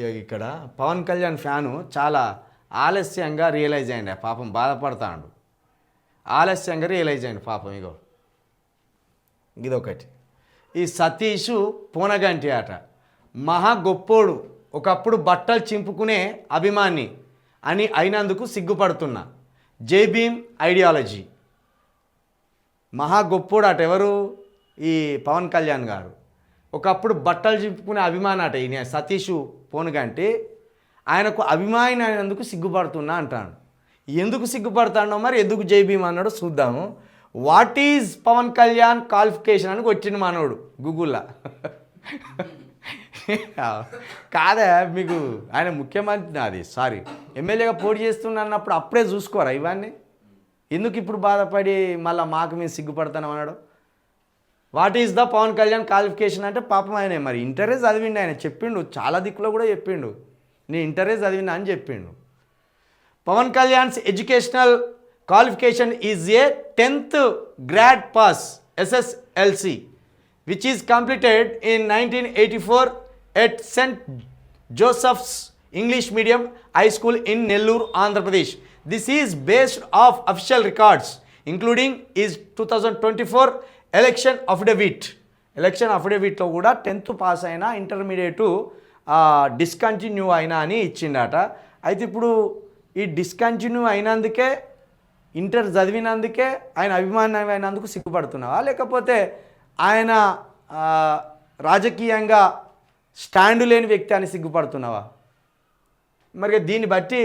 ఇక్కడ. పవన్ కళ్యాణ్ ఫ్యాను చాలా ఆలస్యంగా రియలైజ్ అయ్యండి పాపం బాధపడతాడు. ఆలస్యంగా రియలైజ్ అయ్యండి పాపం ఇగో. ఇదొకటి. ఈ సతీషు పూనగంటి ఆట. మహా గొప్పోడు. ఒకప్పుడు బట్టలు చింపుకునే అభిమాని అని అయినందుకు సిగ్గుపడుతున్నా. జేబీమ్ ఐడియాలజీ. మహా గొప్పోడు అట ఎవరు? ఈ పవన్ కళ్యాణ్ గారు. ఒకప్పుడు బట్టలు చింపుకునే అభిమాన అట ఈయన సతీషు పోనుగంటే ఆయనకు అభిమాని అయినందుకు సిగ్గుపడుతున్నా అంటాడు. ఎందుకు సిగ్గుపడతాడో మరి ఎందుకు జైభీమ్ అన్నాడో చూద్దాము. What is Pawan Kalyan qualification అని వచ్చింది మనోడు గూగుల్లో. కాదా మీకు ఆయన ముఖ్యమంత్రి అది సారీ ఎమ్మెల్యేగా పోటీ చేస్తున్నా అన్నప్పుడు అప్పుడే చూసుకోరా ఇవన్నీ? ఎందుకు ఇప్పుడు బాధపడి మళ్ళీ మాకు మేము సిగ్గుపడతాను అన్నాడు? What is the Pawan Kalyan qualification అంటే పాపం ఆయన. మరి ఇంటరే చదివిండు ఆయన. చెప్పిండు చాలా దిక్కులో కూడా చెప్పిండు. నేను ఇంటరే చదివినా అని చెప్పిండు. Pawan Kalyan's educational qualification is a tenth grad pass SSLC which is completed in nineteen eighty four at saint Joseph's English medium high school in Nellore Andhra Pradesh this is based of official records including is two thousand twenty four election affidavit election అఫిడవిట్లో కూడా tenth pass అయినా intermediate discontinue అయినా అని ఇచ్చిండట. అయితే ఇప్పుడు ఈ discontinue అయినందుకే inter చదివినందుకే ఆయన అభిమానం అయినందుకు సిగ్గుపడుతున్నావా? లేకపోతే ఆయన రాజకీయంగా స్టాండ్ లేని వ్యక్తి అని సిగ్గుపడుతున్నావా? మరి దీన్ని బట్టి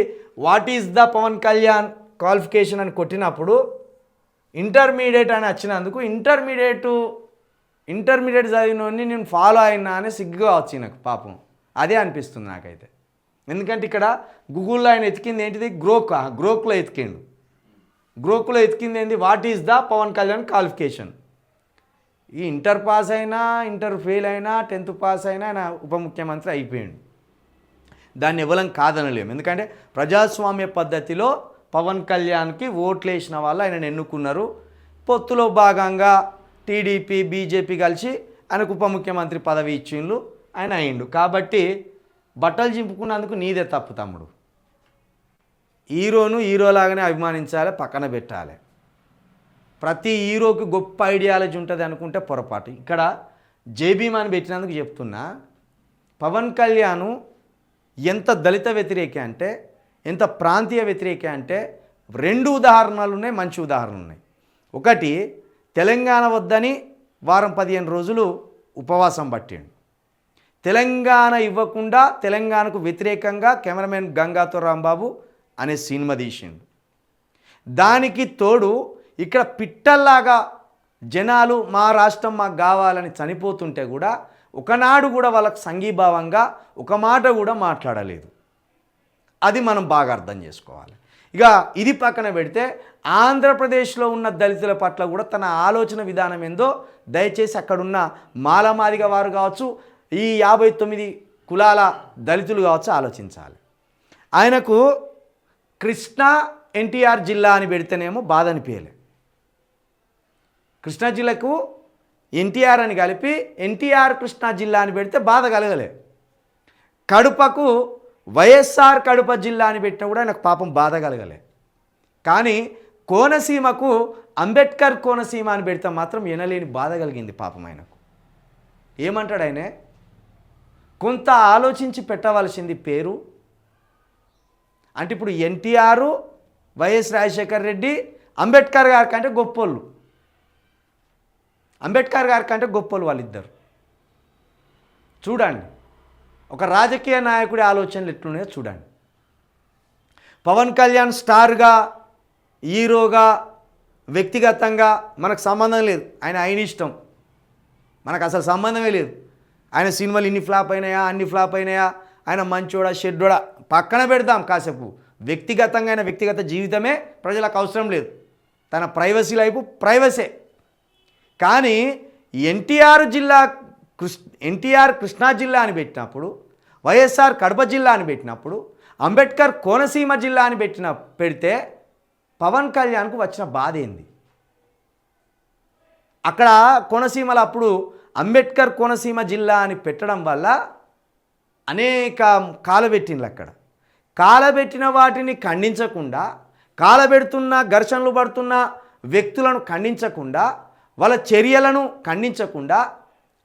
what is the Pawan Kalyan qualification అని కొట్టినప్పుడు ఇంటర్మీడియట్ అని వచ్చినందుకు ఇంటర్మీడియట్ ఇంటర్మీడియట్ చదివినోడిని నేను ఫాలో అయినా అని సిగ్గుగా వచ్చి నాకు పాపం. అదే అనిపిస్తుంది నాకైతే. ఎందుకంటే ఇక్కడ గూగుల్లో ఆయన ఎతికింది ఏంటిది? గ్రోక్ గ్రోక్లో ఎతికిండు. గ్రోక్లో ఎతికింది ఏంటి what is the Pawan Kalyan qualification ఈ ఇంటర్ పాస్ అయినా ఇంటర్ ఫెయిల్ అయినా టెన్త్ పాస్ అయినా ఆయన ఉప ముఖ్యమంత్రి అయిపోయాడు. దాన్ని ఇవ్వలం కాదనలేము. ఎందుకంటే ప్రజాస్వామ్య పద్ధతిలో పవన్ కళ్యాణ్కి ఓట్లు వేసిన వాళ్ళు ఆయన ఎన్నుకున్నారు. పొత్తులో భాగంగా టీడీపీ బీజేపీ కలిసి ఆయనకు ఉప ముఖ్యమంత్రి పదవి ఇచ్చిండు ఆయన అయిండు కాబట్టి బట్టలు చింపుకున్నందుకు నీదే తప్పు తమ్ముడు. హీరోను హీరోలాగానే అభిమానించాలి పక్కన పెట్టాలి. ప్రతి హీరోకి గొప్ప ఐడియాలజీ ఉంటుంది అనుకుంటే పొరపాటు. ఇక్కడ జేబీమ్ అని పెట్టినందుకు చెప్తున్నా పవన్ కళ్యాణ్ ఎంత దళిత వ్యతిరేక అంటే ఎంత ప్రాంతీయ వ్యతిరేక అంటే రెండు ఉదాహరణలు ఉన్నాయి మంచి ఉదాహరణలు ఉన్నాయి ఒకటి తెలంగాణ వద్దని వారం పదిహేను రోజులు ఉపవాసం పట్టిండు. తెలంగాణ ఇవ్వకుండా తెలంగాణకు వ్యతిరేకంగా కెమెరామెన్ గంగాతో రాంబాబు అనే సినిమా తీసిండు. దానికి తోడు ఇక్కడ పిట్టల్లాగా జనాలు మా రాష్ట్రం మాకు కావాలని చనిపోతుంటే కూడా ఒకనాడు కూడా వాళ్ళకు సంఘీభావంగా ఒక మాట కూడా మాట్లాడలేదు. అది మనం బాగా అర్థం చేసుకోవాలి. ఇక ఇది పక్కన పెడితే ఆంధ్రప్రదేశ్లో ఉన్న దళితుల పట్ల కూడా తన ఆలోచన విధానం ఏందో దయచేసి అక్కడున్న మాలమాదిగ వారు కావచ్చు ఈ యాభై తొమ్మిది కులాల దళితులు కావచ్చు ఆలోచించాలి. ఆయనకు కృష్ణా ఎన్టీఆర్ జిల్లా అని పెడితేనేమో బాధ అనిపించలే. కృష్ణా జిల్లాకు ఎన్టీఆర్ అని కలిపి ఎన్టీఆర్ కృష్ణా జిల్లా అని పెడితే బాధ కలగలే. కడుపకు వైఎస్ఆర్ కడుప జిల్లా అని పెట్టినా కూడా ఆయనకు పాపం బాధ కలగలే. కానీ కోనసీమకు అంబేద్కర్ కోనసీమ అని పెడితే మాత్రం వినలేని బాధ కలిగింది పాపం ఆయనకు. ఏమంటాడు ఆయనే? కొంత ఆలోచించి పెట్టవలసింది పేరు. అంటే ఇప్పుడు ఎన్టీఆర్ వైఎస్ రాజశేఖర్ రెడ్డి అంబేద్కర్ గారి కంటే గొప్పోళ్ళు. అంబేద్కర్ గారి కంటే గొప్పోళ్ళు వాళ్ళిద్దరు. చూడండి. ఒక రాజకీయ నాయకుడి ఆలోచనలు ఎట్లున్నాయో చూడండి. పవన్ కళ్యాణ్ స్టార్గా హీరోగా వ్యక్తిగతంగా మనకు సంబంధం లేదు. ఆయన ఆయన ఇష్టం. మనకు అసలు సంబంధమే లేదు. ఆయన సినిమాలు ఇన్ని ఫ్లాప్ అయినాయా అన్ని ఫ్లాప్ అయినాయా? ఆయన మంచోడా షెడ్డోడా? పక్కన పెడదాం కాసేపు. వ్యక్తిగతంగా ఆయన వ్యక్తిగత జీవితమే ప్రజలకు అవసరం లేదు. తన ప్రైవసీ లైఫ్ ప్రైవసే. కానీ ఎన్టీఆర్ జిల్లా కృష్ ఎన్టీఆర్ కృష్ణా జిల్లా అని పెట్టినప్పుడు వైఎస్ఆర్ కడప జిల్లా అని పెట్టినప్పుడు అంబేద్కర్ కోనసీమ జిల్లా అని పెట్టిన పెడితే పవన్ కళ్యాణ్కు వచ్చిన బాధ ఏంది? అక్కడ కోనసీమలో అప్పుడు అంబేద్కర్ కోనసీమ జిల్లా అని పెట్టడం వల్ల అనేక కాలబెట్టిండ్లు అక్కడ. కాలబెట్టిన వాటిని ఖండించకుండా కాలబెడుతున్న ఘర్షణలు పడుతున్న వ్యక్తులను ఖండించకుండా వాళ్ళ చర్యలను ఖండించకుండా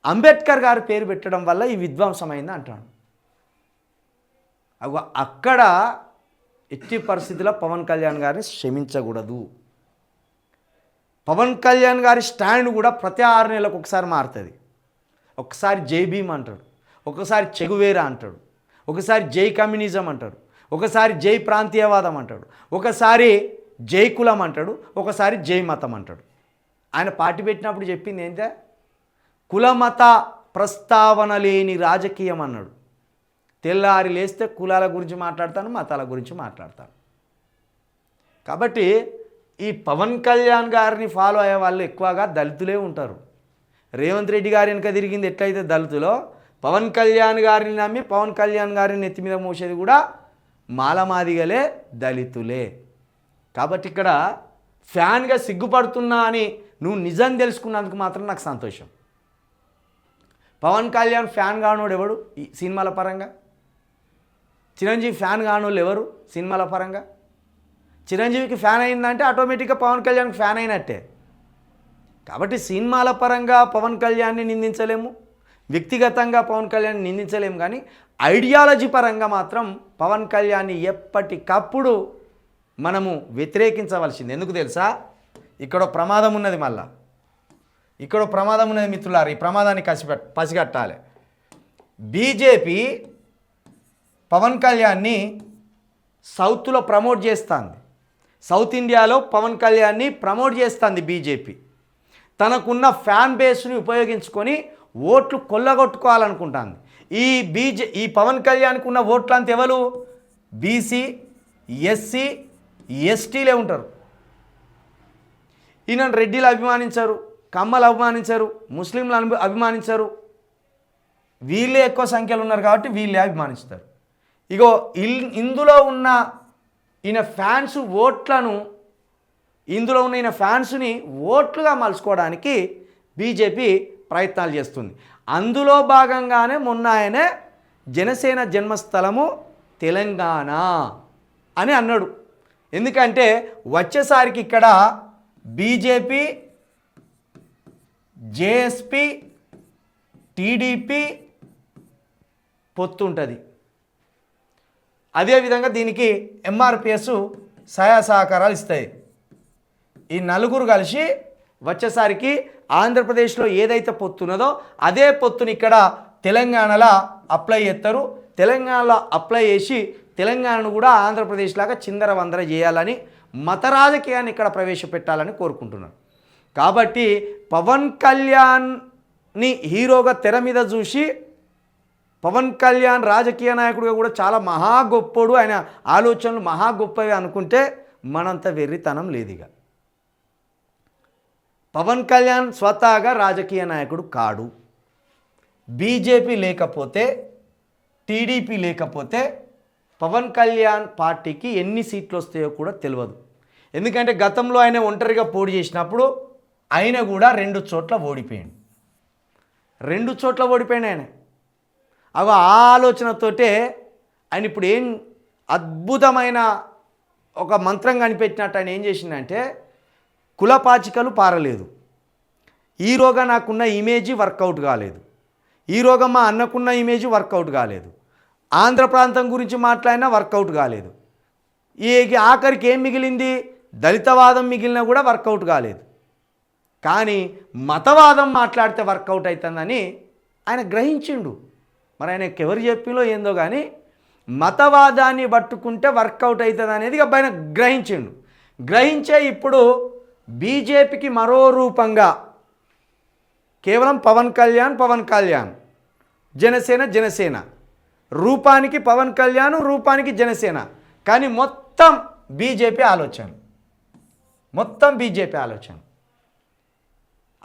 అంబేద్కర్ గారు పేరు పెట్టడం వల్ల ఈ విధ్వంసమైంది అంటాడు. అక్కడ ఎట్టి పరిస్థితిలో పవన్ కళ్యాణ్ గారిని క్షమించకూడదు. పవన్ కళ్యాణ్ గారి స్టాండ్ కూడా ప్రతి ఆరు నెలలకు ఒకసారి మారుతుంది. ఒకసారి జై భీమ్ అంటాడు. ఒకసారి చెగువేరా అంటాడు. ఒకసారి జై కమ్యూనిజం అంటాడు. ఒకసారి జై ప్రాంతీయవాదం అంటాడు. ఒకసారి జై కులం అంటాడు. ఒకసారి జై మతం అంటాడు. ఆయన పార్టీ పెట్టినప్పుడు చెప్పింది ఏంటంటే కులమత ప్రస్తావన లేని రాజకీయం అన్నాడు తెల్లారి లేస్తే కులాల గురించి మాట్లాడతాను మతాల గురించి మాట్లాడతాను. కాబట్టి ఈ పవన్ కళ్యాణ్ గారిని ఫాలో అయ్యే వాళ్ళు ఎక్కువగా దళితులే ఉంటారు. రేవంత్ రెడ్డి గారి వెనుక తిరిగింది ఎట్లయితే దళితులో పవన్ కళ్యాణ్ గారిని నమ్మి పవన్ కళ్యాణ్ గారిని నెత్తి మీద మోసేది కూడా మాలమాదిగలే దళితులే. కాబట్టి ఇక్కడ ఫ్యాన్గా సిగ్గుపడుతున్నా అని నువ్వు నిజం తెలుసుకున్నందుకు మాత్రం నాకు సంతోషం. పవన్ కళ్యాణ్ ఫ్యాన్ కానోడు ఎవడు? ఈ సినిమాల పరంగా? చిరంజీవి ఫ్యాన్ కానోళ్ళు ఎవరు సినిమాల పరంగా? చిరంజీవికి ఫ్యాన్ అయిందంటే ఆటోమేటిక్గా పవన్ కళ్యాణ్కి ఫ్యాన్ అయినట్టే. కాబట్టి సినిమాల పరంగా పవన్ కళ్యాణ్ని నిందించలేము. వ్యక్తిగతంగా పవన్ కళ్యాణ్ నిందించలేము. కానీ ఐడియాలజీ పరంగా మాత్రం పవన్ కళ్యాణ్ని ఎప్పటికప్పుడు మనము వ్యతిరేకించవలసింది. ఎందుకు తెలుసా? ఇక్కడ ప్రమాదం ఉన్నది మళ్ళా. ఇక్కడ ప్రమాదం ఉన్నది మిత్రులారు ఈ ప్రమాదాన్ని కసిపెట్ పసిగట్టాలి. బీజేపీ పవన్ కళ్యాణ్ని సౌత్లో ప్రమోట్ చేస్తుంది. సౌత్ ఇండియాలో పవన్ కళ్యాణ్ని ప్రమోట్ చేస్తుంది బీజేపీ. తనకున్న ఫ్యాన్ బేస్ని ఉపయోగించుకొని ఓట్లు కొల్లగొట్టుకోవాలనుకుంటుంది. ఈ బీజే ఈ పవన్ కళ్యాణ్కి ఉన్న ఓట్లు అంత ఎవరు? బీసీ ఎస్సీ ఎస్టీలే ఉంటారు. ఈయన రెడ్డిలు అభిమానించారు. కమ్మలు అభిమానించారు ముస్లింలు అను- అభిమానించారు. వీళ్ళే ఎక్కువ సంఖ్యలో ఉన్నారు కాబట్టి వీళ్ళే అభిమానిస్తారు. ఇగో ఇల్ ఇందులో ఉన్న ఈయన ఫ్యాన్స్ ఓట్లను ఇందులో ఉన్న ఈయన ఫ్యాన్స్ని ఓట్లుగా మలుచుకోవడానికి బీజేపీ ప్రయత్నాలు చేస్తుంది. అందులో భాగంగానే మొన్న ఆయనే జనసేన జన్మస్థలము తెలంగాణ అని అన్నాడు. ఎందుకంటే వచ్చేసరికి ఇక్కడ బీజేపీ జేఎస్పి టీడీపీ పొత్తు ఉంటుంది. అదేవిధంగా దీనికి ఎంఆర్పిఎస్ సహాయ సహకారాలు ఇస్తాయి. ఈ నలుగురు కలిసి వచ్చేసరికి ఆంధ్రప్రదేశ్లో ఏదైతే పొత్తు ఉన్నదో అదే పొత్తుని ఇక్కడ తెలంగాణలో అప్లై చేస్తారు. తెలంగాణలో అప్లై చేసి తెలంగాణను కూడా ఆంధ్రప్రదేశ్ లాగా చిందర వందర చేయాలని మత రాజకీయాన్ని ఇక్కడ ప్రవేశపెట్టాలని కోరుకుంటున్నారు కాబట్టి పవన్ కళ్యాణ్ని హీరోగా తెర మీద చూసి పవన్ కళ్యాణ్ రాజకీయ నాయకుడిగా కూడా చాలా మహా గొప్పడు. ఆయన ఆలోచనలు మహా గొప్పవి అనుకుంటే మనంత వెర్రితనం లేదు ఇక పవన్ కళ్యాణ్ స్వతహాగా రాజకీయ నాయకుడు కాడు. బీజేపీ లేకపోతే టీడీపీ లేకపోతే పవన్ కళ్యాణ్ పార్టీకి ఎన్ని సీట్లు వస్తాయో కూడా తెలియదు ఎందుకంటే గతంలో ఆయన ఒంటరిగా పోటీ చేసినప్పుడు ఆయన కూడా రెండు చోట్ల ఓడిపోయాడు. రెండు చోట్ల ఓడిపోయాడు ఆయన. అవి ఆ ఆలోచనతోటే ఆయన ఇప్పుడు ఏం అద్భుతమైన ఒక మంత్రం కనిపెట్టినట్టు ఆయన ఏం చేసిందంటే కులపాచికలు పారలేదు. ఈరోగా నాకున్న ఇమేజీ వర్కౌట్ కాలేదు. ఈరోగా మా అన్నకున్న ఇమేజ్ వర్కౌట్ కాలేదు. ఆంధ్ర ప్రాంతం గురించి మాట్లాడినా వర్కౌట్ కాలేదు. ఈ ఆఖరికి ఏం మిగిలింది? దళితవాదం మిగిలినా కూడా వర్కౌట్ కాలేదు. కానీ మతవాదం మాట్లాడితే వర్కౌట్ అవుతుందని ఆయన గ్రహించిండు. మరి ఆయన ఎవరు చెప్పిలో ఏందో కానీ మతవాదాన్ని పట్టుకుంటే వర్కౌట్ అవుతుంది అనేది ఇక ఆయన గ్రహించిండు. గ్రహించే ఇప్పుడు బీజేపీకి మరో రూపంగా కేవలం పవన్ కళ్యాణ్ పవన్ కళ్యాణ్. జనసేన జనసేన. రూపానికి పవన్ కళ్యాణ్ రూపానికి జనసేన. కానీ మొత్తం బీజేపీ ఆలోచన. మొత్తం బీజేపీ ఆలోచన.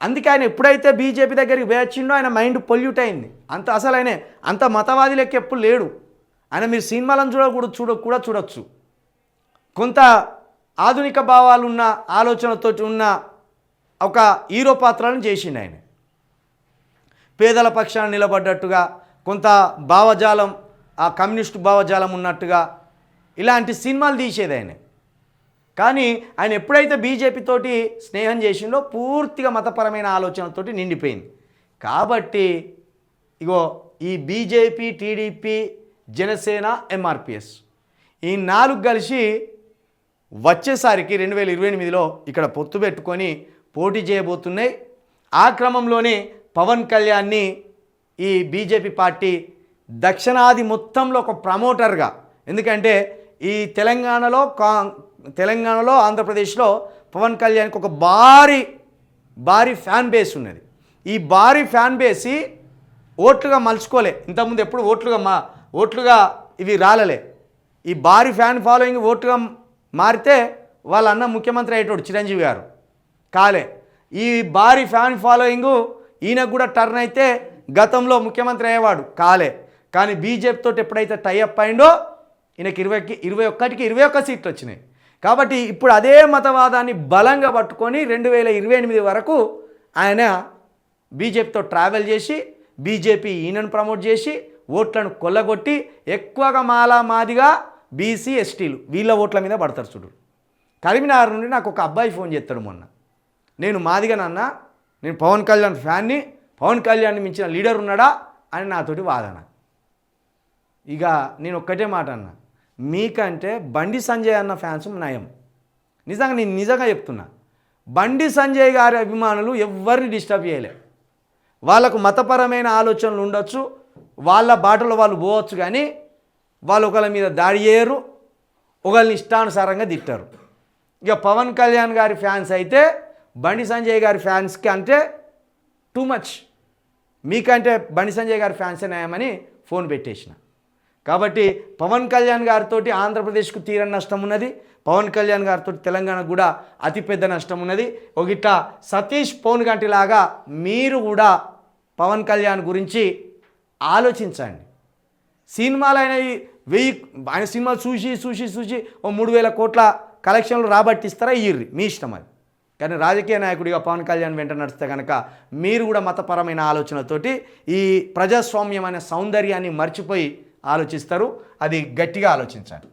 అందుకే ఆయన ఎప్పుడైతే బీజేపీ దగ్గరికి వేచిండో ఆయన మైండ్ పొల్యూట్ అయింది. అంత అసలు ఆయన అంత మతవాది లెక్క ఎప్పుడు లేడు. ఆయన మీరు సినిమాలను చూడకూడదు చూడ కూడా చూడొచ్చు. కొంత ఆధునిక భావాలు ఉన్న ఆలోచనతో ఉన్న ఒక హీరో పాత్రలను చేసిండు ఆయన. పేదల పక్షాన నిలబడ్డట్టుగా కొంత భావజాలం ఆ కమ్యూనిస్టు భావజాలం ఉన్నట్టుగా ఇలాంటి సినిమాలు తీసేది ఆయన. కానీ ఆయన ఎప్పుడైతే బీజేపీతోటి స్నేహం చేసిందో పూర్తిగా మతపరమైన ఆలోచనలతోటి నిండిపోయింది. కాబట్టి ఇగో ఈ బీజేపీ టీడీపీ జనసేన ఎంఆర్పిఎస్ ఈ నాలుగు కలిసి వచ్చేసరికి రెండు వేల ఇరవై ఎనిమిదిలో ఇక్కడ పొత్తు పెట్టుకొని పోటీ చేయబోతున్నాయి. ఆ క్రమంలోనే పవన్ కళ్యాణ్ని ఈ బీజేపీ పార్టీ దక్షిణాది మొత్తంలో ఒక ప్రమోటర్గా ఎందుకంటే ఈ తెలంగాణలో కా తెలంగాణలో ఆంధ్రప్రదేశ్లో పవన్ కళ్యాణ్కి ఒక భారీ భారీ ఫ్యాన్ బేస్ ఉన్నది. ఈ భారీ ఫ్యాన్ బేసి ఓట్లుగా మలుచుకోలే. ఇంతకుముందు ఎప్పుడు ఓట్లుగా మా ఓట్లుగా ఇవి రాలలే. ఈ భారీ ఫ్యాన్ ఫాలోయింగ్ ఓట్లుగా మారితే వాళ్ళ అన్న ముఖ్యమంత్రి అయ్యేటోడు చిరంజీవి గారు. కాలే. ఈ భారీ ఫ్యాన్ ఫాలోయింగ్ ఈయనకు కూడా టర్న్ అయితే గతంలో ముఖ్యమంత్రి అయ్యేవాడు. కాలే. కానీ బీజేపీతో ఎప్పుడైతే టైఅప్ అయిందో ఈయనకి ఇరవైకి ఇరవై ఒక్కటికి ఇరవై ఒక్క సీట్లు వచ్చినాయి. కాబట్టి ఇప్పుడు అదే మతవాదాన్ని బలంగా పట్టుకొని రెండు వేల ఇరవై ఎనిమిది వరకు ఆయన బీజేపీతో ట్రావెల్ చేసి బీజేపీ ఈయనను ప్రమోట్ చేసి ఓట్లను కొల్లగొట్టి ఎక్కువగా మాలా మాదిగా బీసీ ఎస్టీలు వీళ్ళ ఓట్ల మీద పడతారు చూడు. కరీంనగర్ నుండి నాకు ఒక అబ్బాయి ఫోన్ చేస్తాడు మొన్న. నేను మాదిగా నాన్న నేను పవన్ కళ్యాణ్ ఫ్యాన్ని పవన్ కళ్యాణ్ మించిన లీడర్ ఉన్నాడా అని నాతోటి వాదన. ఇక నేను ఒక్కటే మాట అన్న. మీకంటే బండి సంజయ్ అన్న ఫ్యాన్స్ నయం. నిజంగా నేను నిజంగా చెప్తున్నా. బండి సంజయ్ గారి అభిమానులు ఎవరిని డిస్టర్బ్ చేయలే. వాళ్ళకు మతపరమైన ఆలోచనలు ఉండొచ్చు వాళ్ళ బాటలో వాళ్ళు పోవచ్చు కానీ వాళ్ళు ఒకళ్ళ మీద దాడి చేయరు ఒకళ్ళని ఇష్టానుసారంగా తిట్టారు. ఇక పవన్ కళ్యాణ్ గారి ఫ్యాన్స్ అయితే బండి సంజయ్ గారి ఫ్యాన్స్కి అంటే టూ మచ్ మీకంటే బండి సంజయ్ గారి ఫ్యాన్స్ నయమని ఫోన్ పెట్టేసిన. కాబట్టి పవన్ కళ్యాణ్ గారితో ఆంధ్రప్రదేశ్కు తీరని నష్టం ఉన్నది. పవన్ కళ్యాణ్ గారితో తెలంగాణకు కూడా అతిపెద్ద నష్టం ఉన్నది. ఒక సతీష్ పవన్ గంటి లాగా మీరు కూడా పవన్ కళ్యాణ్ గురించి ఆలోచించండి. సినిమాలు ఆయన వెయ్యి ఆయన సినిమాలు చూసి చూసి చూసి ఓ మూడు వేల కోట్ల కలెక్షన్లు రాబట్టిస్తారా? ఇర్రి మీ ఇష్టం అది. కానీ రాజకీయ నాయకుడిగా పవన్ కళ్యాణ్ వెంట నడిస్తే కనుక మీరు కూడా మతపరమైన ఆలోచనతోటి ఈ ప్రజాస్వామ్యం అనే సౌందర్యాన్ని మర్చిపోయి ఆలోచిస్తారు. అది గట్టిగా ఆలోచించండి